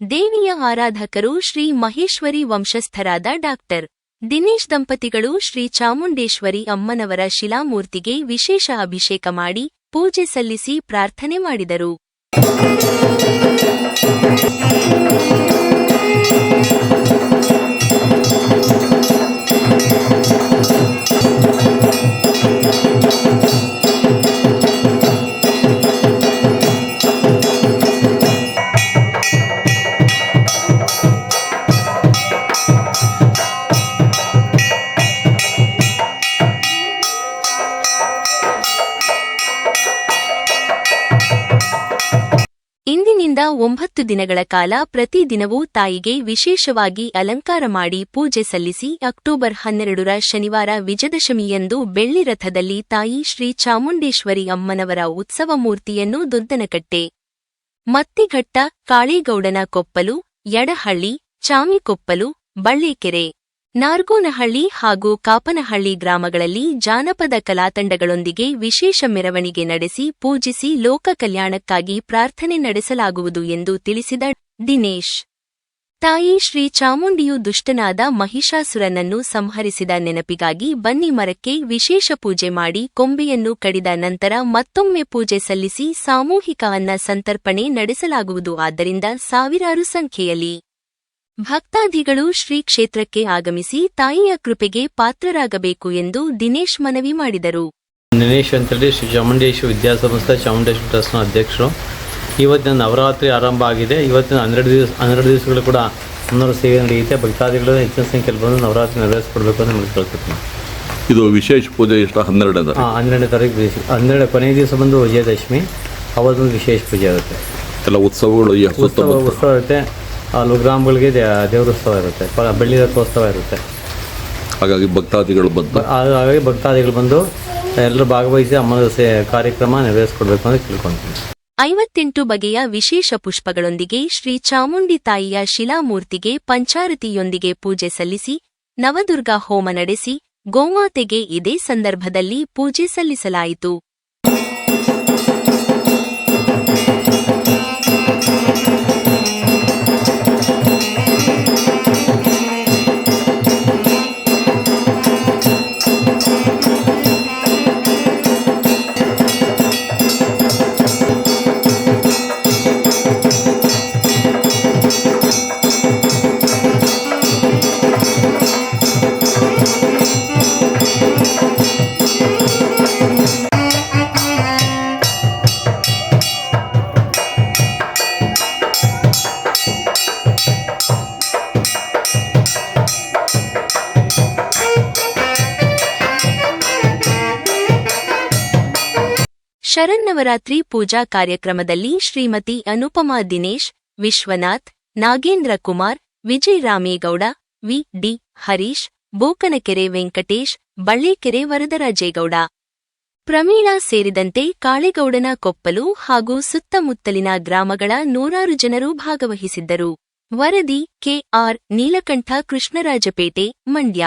ದೇವಿಯ ಆರಾಧಕರು ಶ್ರೀ ಮಹೇಶ್ವರಿ ವಂಶಸ್ಥರಾದ ಡಾಕ್ಟರ್. ದಿನೇಶ್ ದಂಪತಿಗಳು ಶ್ರೀ ಚಾಮುಂಡೇಶ್ವರಿ ಅಮ್ಮನವರ ಶಿಲಾಮೂರ್ತಿಗೆ ವಿಶೇಷ ಅಭಿಷೇಕ ಮಾಡಿ ಪೂಜೆ ಸಲ್ಲಿಸಿ ಪ್ರಾರ್ಥನೆ ಮಾಡಿದರು. ಇಂದಿನಿಂದ ಒಂಬತ್ತು ದಿನಗಳ ಕಾಲ ಪ್ರತಿದಿನವೂ ತಾಯಿಗೆ ವಿಶೇಷವಾಗಿ ಅಲಂಕಾರ ಮಾಡಿ ಪೂಜೆ ಸಲ್ಲಿಸಿ ಅಕ್ಟೋಬರ್ ಹನ್ನೆರಡರ ಶನಿವಾರ ವಿಜಯದಶಮಿಯಂದು ಬೆಳ್ಳಿ ರಥದಲ್ಲಿ ತಾಯಿ ಶ್ರೀ ಚಾಮುಂಡೇಶ್ವರಿ ಅಮ್ಮನವರ ಉತ್ಸವ ಮೂರ್ತಿಯನ್ನು ದುದ್ದನಕಟ್ಟೆ ಮತ್ತಿಘಟ್ಟ ಕಾಳೇಗೌಡನ ಕೊಪ್ಪಲು, ಯಡಹಳ್ಳಿ ಚಾಮಿಕೊಪ್ಪಲು ಬಳ್ಳೇಕೆರೆ. ನಾರ್ಗೋನಹಳ್ಳಿ ಹಾಗೂ ಕಾಪನಹಳ್ಳಿ ಗ್ರಾಮಗಳಲ್ಲಿ ಜಾನಪದ ಕಲಾತಂಡಗಳೊಂದಿಗೆ ವಿಶೇಷ ಮೆರವಣಿಗೆ ನಡೆಸಿ ಪೂಜಿಸಿ ಲೋಕ ಕಲ್ಯಾಣಕ್ಕಾಗಿ ಪ್ರಾರ್ಥನೆ ನಡೆಸಲಾಗುವುದು ಎಂದು ತಿಳಿಸಿದ ದಿನೇಶ್. ತಾಯಿ ಶ್ರೀ ಚಾಮುಂಡಿಯು ದುಷ್ಟನಾದ ಮಹಿಷಾಸುರನನ್ನು ಸಂಹರಿಸಿದ ನೆನಪಿಗಾಗಿ ಬನ್ನಿ ಮರಕ್ಕೆ ವಿಶೇಷ ಪೂಜೆ ಮಾಡಿ ಕೊಂಬೆಯನ್ನು ಕಡಿದ ನಂತರ ಮತ್ತೊಮ್ಮೆ ಪೂಜೆ ಸಲ್ಲಿಸಿ ಸಾಮೂಹಿಕ ಅನ್ನ ಸಂತರ್ಪಣೆ ನಡೆಸಲಾಗುವುದು. ಆದ್ದರಿಂದ ಸಾವಿರಾರು ಸಂಖ್ಯೆಯಲ್ಲಿ ಭಕ್ತಾದಿಗಳು ಶ್ರೀ ಕ್ಷೇತ್ರಕ್ಕೆ ಆಗಮಿಸಿ ತಾಯಿಯ ಕೃಪೆಗೆ ಪಾತ್ರರಾಗಬೇಕು ಎಂದು ದಿನೇಶ್ ಮನವಿ ಮಾಡಿದರು. ದಿನೇಶ್ ಅಂತೇಳಿ ಶ್ರೀ ಚಾಮುಂಡೇಶ್ವರಿ ವಿದ್ಯಾಸಂಸ್ಥೆ ಚಾಮುಂಡೇಶ್ವರಿ ಟ್ರಸ್ಟ್ನ ಅಧ್ಯಕ್ಷರು. ಇವತ್ತಿನ ನವರಾತ್ರಿ ಆರಂಭ ಆಗಿದೆ. ಇವತ್ತಿನ ಹನ್ನೆರಡು ದಿವಸ ಹನ್ನೆರಡು ದಿವಸಗಳು ಕೂಡ ಮುನ್ನೂರು ಸೇವೆ ನಡೆಯುತ್ತೆ. ಭಕ್ತಾದಿಗಳು ಹೆಚ್ಚಿನ ಸಂಖ್ಯೆಯಲ್ಲಿ ಬಂದು ನವರಾತ್ರಿ ನೆರವೇರಿಸ್ಕೊಡ್ಬೇಕು ಅಂತ ನಮಗೆ ಕೇಳ್ಕೊತೀನಿ ಇದು ವಿಶೇಷ ಪೂಜೆ ಎಷ್ಟು? ಹನ್ನೆರಡನೇ ಹಾಂ ಹನ್ನೆರಡನೇ ತಾರೀಕು ದಿವಸ ಹನ್ನೆರಡು ಕೊನೆಯ ದಿವಸ ಬಂದು ವಿಜಯದಶಮಿ. ಅವತ್ತೊಂದು ವಿಶೇಷ ಪೂಜೆ ಆಗುತ್ತೆ. ಎಲ್ಲ ಉತ್ಸವಗಳು ಉತ್ಸವ ಉತ್ಸವ ಇರುತ್ತೆ. ಹಲವು ಗ್ರಾಮಗಳಿಗೆ ದೇ- ದೇವರೋತ್ಸವ ಇರುತ್ತೆ. ಪ- ಬೆಳ್ಳಿ ರಥೋತ್ಸವ ಇರುತ್ತೆ. ಹಾಗಾಗಿ ಭಕ್ತಾದಿಗಳು ಬಂದು. ಹಾಗಾಗಿ ಭಕ್ತಾದಿಗಳು ಬಂದು ಎಲ್ಲರೂ ಭಾಗವಹಿಸಿ ಅಮ್ಮನ ಸೇ ಕಾರ್ಯಕ್ರಮ ನೆರವೇರಿಸ್ಕೊಡ್ಬೇಕು ಅಂತ ತಿಳ್ಕೊಂತೀನಿ ಐವತ್ತೆಂಟು ಬಗೆಯ ವಿಶೇಷ ಪುಷ್ಪಗಳೊಂದಿಗೆ ಶ್ರೀ ಚಾಮುಂಡಿ ತಾಯಿಯ ಶಿಲಾಮೂರ್ತಿಗೆ ಪಂಚಾರತಿಯೊಂದಿಗೆ ಪೂಜೆ ಸಲ್ಲಿಸಿ ನವದುರ್ಗಾ ಹೋಮ ನಡೆಸಿ ಗೋಮಾತೆಗೆ ಇದೇ ಸಂದರ್ಭದಲ್ಲಿ ಪೂಜೆ ಸಲ್ಲಿಸಲಾಯಿತು. ಶರನ್ನವರಾತ್ರಿ ಪೂಜಾ ಕಾರ್ಯಕ್ರಮದಲ್ಲಿ ಶ್ರೀಮತಿ ಅನುಪಮಾ ದಿನೇಶ್, ವಿಶ್ವನಾಥ್, ನಾಗೇಂದ್ರ ಕುಮಾರ್, ವಿಜಯ್ ರಾಮೇಗೌಡ, ವಿ. ಡಿ. ಹರೀಶ್, ಬೋಕನಕೆರೆ ವೆಂಕಟೇಶ್, ಬಳ್ಳೇಕೆರೆ ವರದರಾಜೇಗೌಡ. ಪ್ರಮೀಳಾ ಸೇರಿದಂತೆ ಕಾಳೆಗೌಡನ ಕೊಪ್ಪಲು ಹಾಗೂ ಸುತ್ತಮುತ್ತಲಿನ ಗ್ರಾಮಗಳ ನೂರಾರು ಜನರು ಭಾಗವಹಿಸಿದ್ದರು. ವರದಿ ಕೆಆರ್ ನೀಲಕಂಠ ಕೃಷ್ಣರಾಜಪೇಟೆ, ಮಂಡ್ಯ.